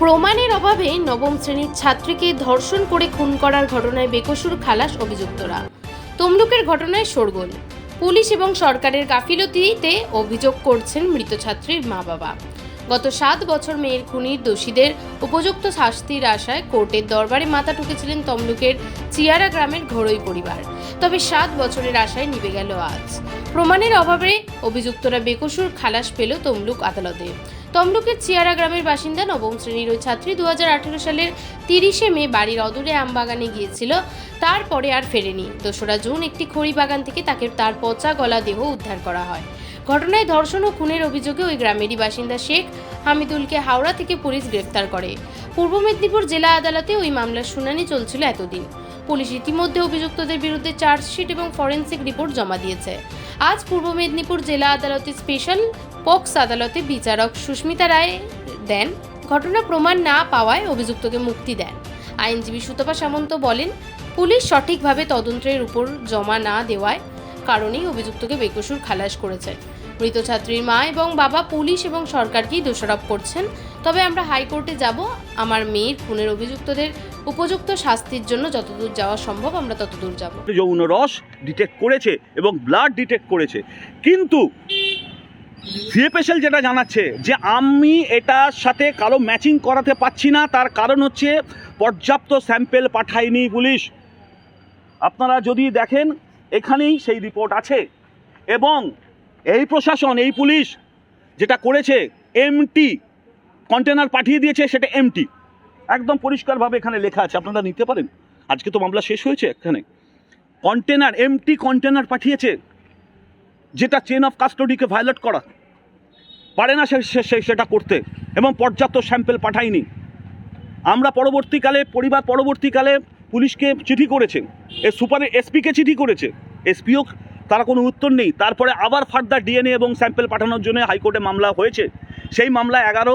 প্রমাণের অভাবে নবম শ্রেণির ছাত্রীকে ধর্ষণ করে খুন করার ঘটনায় বেকসুর খালাস অভিযুক্তরা। তমলুকের ঘটনায় শোরগোল। পুলিশ এবং সরকারের গাফিলতিতে অভিযোগ করছেন মৃত ছাত্রীর মা বাবা গত সাত বছর মেয়ের খুনির দোষীদের উপযুক্ত শাস্তির আশায় কোর্টের দরবারে মাথা ঠুকেছিলেন তমলুকের চিয়ারা গ্রামের ঘরোই পরিবার। তবে সাত বছরের আশায় নিভে গেল আজ। প্রমাণের অভাবে অভিযুক্তরা বেকসুর খালাস পেল তমলুক আদালতে। তমলুকের চিয়ারা গ্রামের বাসিন্দা নবম শ্রেণির ওই ছাত্রী দু হাজার আঠেরো সালের তিরিশে মে বাড়ির অদূরে আমবাগানে গিয়েছিল, তারপরে আর ফেরেনি। দোসরা জুন একটি খড়ি বাগান থেকে তাকে তার পচা গলা দেহ উদ্ধার করা হয়। ঘটনায় ধর্ষণ ও খুনের অভিযোগে ওই গ্রামেরই বাসিন্দা শেখ হামিদুলকে হাওড়া থেকে পুলিশ গ্রেফতার করে। পূর্ব মেদিনীপুর জেলা আদালতে ওই মামলার শুনানি চলছিল এতদিন। পুলিশ ইতিমধ্যে অভিযুক্তদের বিরুদ্ধে চার্জশিট এবং ফরেন্সিক রিপোর্ট জমা দিয়েছে। আজ পূর্ব মেদিনীপুর জেলা আদালতে স্পেশাল পক্স আদালতে বিচারক সুস্মিতা রায় দেন। ঘটনা প্রমাণ না পাওয়ায় অভিযুক্তকে মুক্তি দেন। আইনজীবী সুতপা সামন্ত বলেন, পুলিশ সঠিকভাবে তদন্তের উপর জমা না দেওয়ায় কারণেই অভিযুক্তকে বেকসুর খালাস করেছেন মৃত ছাত্রীর মা এবং বাবা, পুলিশ এবং সরকারকেই দোষারোপ করছেন। তবে আমরা হাইকোর্টে যাব। আমার মেয়ের খুনের অভিযুক্তদের উপযুক্ত শাস্তির জন্য যতদূর যাওয়া সম্ভব আমরা ততদূর যাব। যৌন রস ডিটেক্ট করেছে এবং ব্লাড ডিটেক্ট করেছে। কিন্তু সিএপএসএল যেটা জানাচ্ছে যে আমি এটার সাথে কারও ম্যাচিং করাতে পারছি না, তার কারণ হচ্ছে পর্যাপ্ত স্যাম্পেল পাঠায়নি পুলিশ। আপনারা যদি দেখেন, এখানেই সেই রিপোর্ট আছে। এবং এই প্রশাসন, এই পুলিশ যেটা করেছে এমটি কন্টেনার পাঠিয়ে দিয়েছে, সেটা এমটি একদম পরিষ্কারভাবে এখানে লেখা আছে, আপনারা নিতে পারেন। আজকে তো মামলা শেষ হয়েছে এখানে। কন্টেনার এমটি কন্টেনার পাঠিয়েছে, যেটা চেন অফ কাস্টডিকে ভায়োলেট করা। পারে না সে সেটা করতে, এবং পর্যাপ্ত স্যাম্পেল পাঠায়নি। আমরা পরবর্তীকালে, পরিবার পরবর্তীকালে পুলিশকে চিঠি করেছে। এ সুপার এসপিকে চিঠি করেছে। এসপিও তারা কোনো উত্তর নেই। তারপরে আবার ফার্দার ডিএনএ এবং স্যাম্পেল পাঠানোর জন্য হাইকোর্টে মামলা হয়েছে। সেই মামলা এগারো,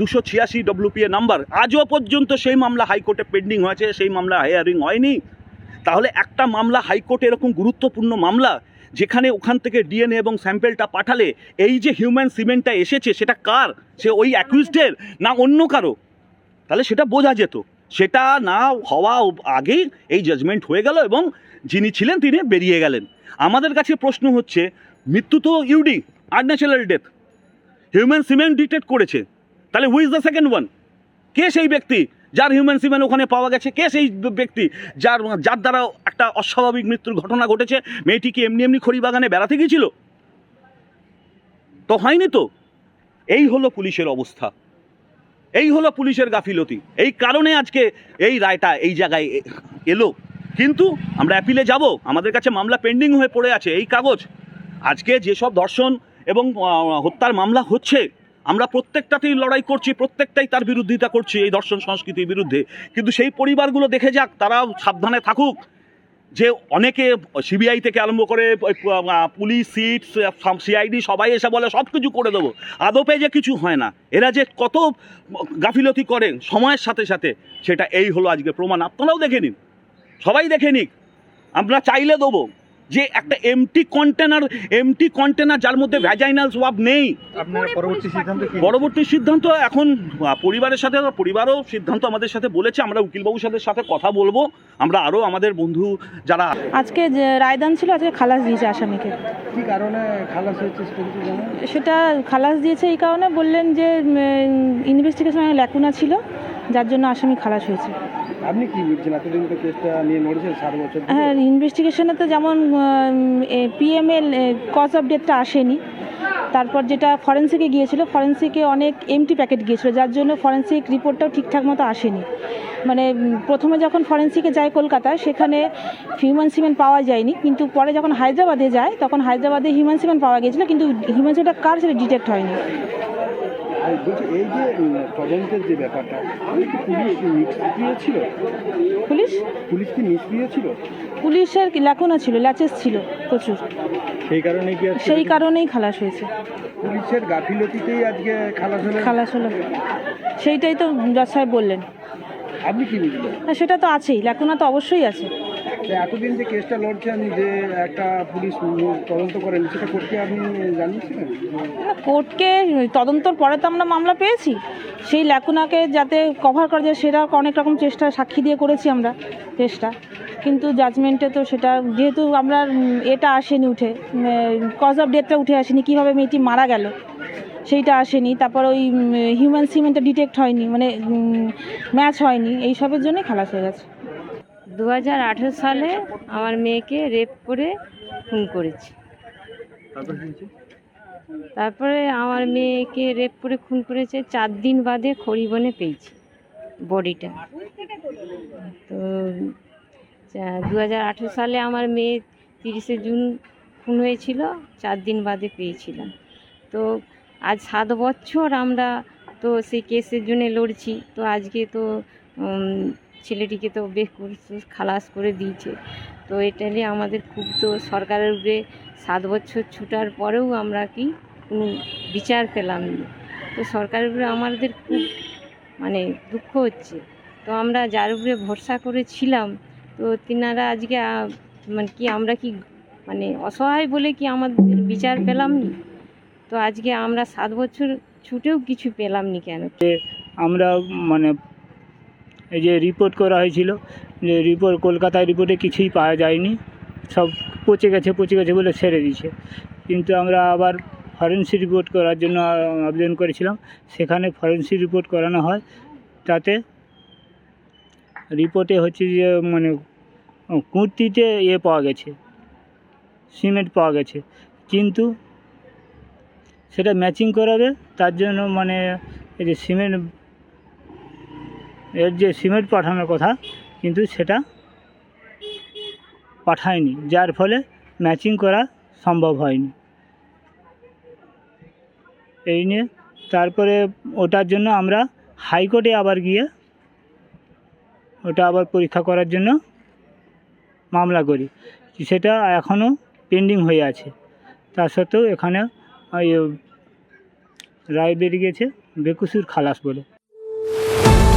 দুশো ছিয়াশি ডব্লিউপিএ নাম্বার। আজও পর্যন্ত সেই মামলা হাইকোর্টে পেন্ডিং হয়েছে, সেই মামলা হেয়ারিং হয়নি। তাহলে একটা মামলা হাইকোর্টে এরকম গুরুত্বপূর্ণ মামলা, যেখানে ওখান থেকে ডিএনএ এবং স্যাম্পেলটা পাঠালে এই যে হিউম্যান সিমেন্টটা এসেছে, সেটা কার? সে ওই অ্যাকুইস্টের না অন্য কারও? তাহলে সেটা বোঝা যেত। সেটা না হওয়া আগেই এই জাজমেন্ট হয়ে গেল এবং যিনি ছিলেন তিনি বেরিয়ে গেলেন। আমাদের কাছে প্রশ্ন হচ্ছে, মৃত্যু তো UD unnatural death human semen detect করেছে। তাহলে হুইজ দ্য সেকেন্ড ওয়ান কে সেই ব্যক্তি যার হিউম্যান সিমেন্ট ওখানে পাওয়া গেছে? কে সেই ব্যক্তি যার যার দ্বারা একটা অস্বাভাবিক মৃত্যুর ঘটনা ঘটেছে? মেয়েটি কি এমনি এমনি খড়িবাগানে বেড়াতে গিয়েছিল? তো হয়নি তো? এই হলো পুলিশের অবস্থা। এই হলো পুলিশের গাফিলতি। এই কারণে আজকে এই রায়টা এই জায়গায় এলো। কিন্তু আমরা অ্যাপিলে যাব। আমাদের কাছে মামলা পেন্ডিং হয়ে পড়ে আছে, এই কাগজ। আজকে যেসব ধর্ষণ এবং হত্যার মামলা হচ্ছে, আমরা প্রত্যেকটাতেই লড়াই করছি, প্রত্যেকটাই তার বিরোধিতা করছি এই দর্শন সংস্কৃতির বিরুদ্ধে। কিন্তু সেই পরিবারগুলো দেখে যাক, তারাও সাবধানে থাকুক যে অনেকে সিবিআই থেকে আরম্ভ করে পুলিশ সিট সিআইডি সবাই এসে বলে, সব কিছু করে দেবো। আদপে যে কিছু হয় না, এরা যে কত গাফিলতি করে সময়ের সাথে সাথে, সেটা এই হলো আজকে প্রমাণ। আপনারাও দেখে নিন। সবাই দেখে নিক। আমরা চাইলে দেবো যে একটা এমটি কন্টেনার এমটি কন্টেনার যার মধ্যে ভ্যাজাইনাল সোয়াব নেই। আপনার পরবর্তী সিদ্ধান্ত কি পরবর্তী সিদ্ধান্ত এখন পরিবারের সাথে পরিবারও সিদ্ধান্ত আমাদের সাথে বলেছে আমরা উকিলবাবুর সাথে সাথে কথা বলব। আমরা আরও আমাদের বন্ধু যারা আজকে যে রায়দান ছিল আজকে খালাস দিয়েছে আসামিকে। কি কারণে খালাস হয়েছে সেটা সেটা খালাস দিয়েছে এই কারণে বললেন যে ইনভেস্টিগেশনে ল্যাকুনা ছিল যার জন্য আসামি খালাস হয়েছে। আপনি কি বুঝছেন এতদিন তো কেসটা নিয়ে নড়েছেন সাত বছর হ্যাঁ ইনভেস্টিগেশনে তো যেমন পিএমএল কজ অফ ডেথটা আসেনি। তারপর যেটা ফরেন্সিকে গিয়েছিল ফরেন্সিকে অনেক এমটি প্যাকেট গিয়েছিল, যার জন্য ফরেন্সিক রিপোর্টটাও ঠিকঠাক মতো আসেনি। মানে প্রথমে যখন ফরেন্সিকে যায় কলকাতায় সেখানে হিউম্যান সিমেন্ট পাওয়া যায়নি, কিন্তু পরে যখন হায়দ্রাবাদে যায়, তখন হায়দ্রাবাদে হিউম্যান সিমেন্ট পাওয়া গিয়েছিল, কিন্তু হিউম্যান সিমেন্টটা কার সেটা ডিটেক্ট হয়নি? আর বলছি এই যে তদন্তের যে ব্যাপারটা কি পুলিশ নিষ্ক্রিয় ছিল পুলিশ? পুলিশ কি নিষ্ক্রিয় ছিল পুলিশের ছিল ল্যাচেস ছিল প্রচুর। সেই কারণে কি সেই কারণেই খালাস হয়েছে। পুলিশের গাফিলতিতেই আজকে খালাস হলো? খালাস হলো। সেইটাই তো জজ সাহেব বললেন। আপনি কি বুঝলেন? সেটা তো আছেই ল্যাকুনা তো অবশ্যই আছে। এতদিন যে কেসটা লড়ছেন যে একটা পুলিশ তদন্ত করেন, সেটা কোর্টকে আপনি জানিয়েছিলেন? কোর্টকে তদন্তর পরে তো আমরা মামলা পেয়েছি। সেই ল্যাকুনাকে যাতে কভার করা যায়, সেটা অনেক রকম চেষ্টা, সাক্ষী দিয়ে করেছি আমরা চেষ্টা কিন্তু জাজমেন্টে তো সেটা, যেহেতু আমরা এটা আসেনি উঠে কজ অফ ডেথটা উঠে আসেনি, কীভাবে মেয়েটি মারা গেল, সেইটা আসেনি। তারপর ওই হিউম্যান সিমেন্টটা ডিটেক্ট হয়নি মানে ম্যাচ হয়নি, এইসবের জন্যই খালাস হয়ে গেছে। দু হাজার আঠেরো সালে আমার মেয়েকে রেপ করে খুন করেছে। তারপরে আমার মেয়েকে রেপ করে খুন করেছে চার দিন বাদে খড়িবনে পেয়েছি বডিটা। তো দু হাজার আঠেরো সালে আমার মেয়ে তিরিশে জুন খুন হয়েছিল চার দিন বাদে পেয়েছিলাম। তো আজ সাত বছর আমরা তো সেই কেসের জন্য লড়ছি তো আজকে তো ছেলেটিকে তো বেশ খালাস করে দিয়েছে। তো এটা নিয়ে আমাদের খুব তো সরকারের উপরে সাত বছর ছুটার পরেও আমরা কি কোনো বিচার পেলাম না। তো সরকারের উপরে আমাদের খুব মানে দুঃখ হচ্ছে। তো আমরা যার উপরে ভরসা করেছিলাম, তো তিনারা আজকে মানে কি আমরা কি মানে অসহায় বলে কি আমাদের বিচার পেলাম নি? তো আজকে আমরা সাত বছর ছুটেও কিছু পেলাম নি কেন? আমরা মানে যে রিপোর্ট করা হয়েছিল, যে রিপোর্ট কলকাতায় রিপোর্টে কিছুই পাওয়া যায়নি। সব পচে গেছে পচে গেছে বলে ছেড়ে দিয়েছে। কিন্তু আমরা আবার ফরেন্সিক রিপোর্ট করার জন্য আবেদন করেছিলাম। সেখানে ফরেন্সিক রিপোর্ট করানো হয়। তাতে রিপোর্টে হচ্ছে যে মানে কুর্তিতে ইয়ে পাওয়া গেছে সিমেন্ট পাওয়া গেছে। কিন্তু সেটা ম্যাচিং করাবে, তার জন্য মানে এই যে সিমেন্ট এর যে সিমেন্ট পাঠানোর কথা, কিন্তু সেটা পাঠায়নি, যার ফলে ম্যাচিং করা সম্ভব হয়নি। এই নিয়ে তারপরে ওটার জন্য আমরা হাইকোর্টে আবার গিয়ে ওটা আবার পরীক্ষা করার জন্য মামলা করি। সেটা এখনও পেন্ডিং হয়ে আছে। তা সত্ত্বেও এখানে রায় বেরিয়ে গেছে, বেকুসুর খালাস বলে।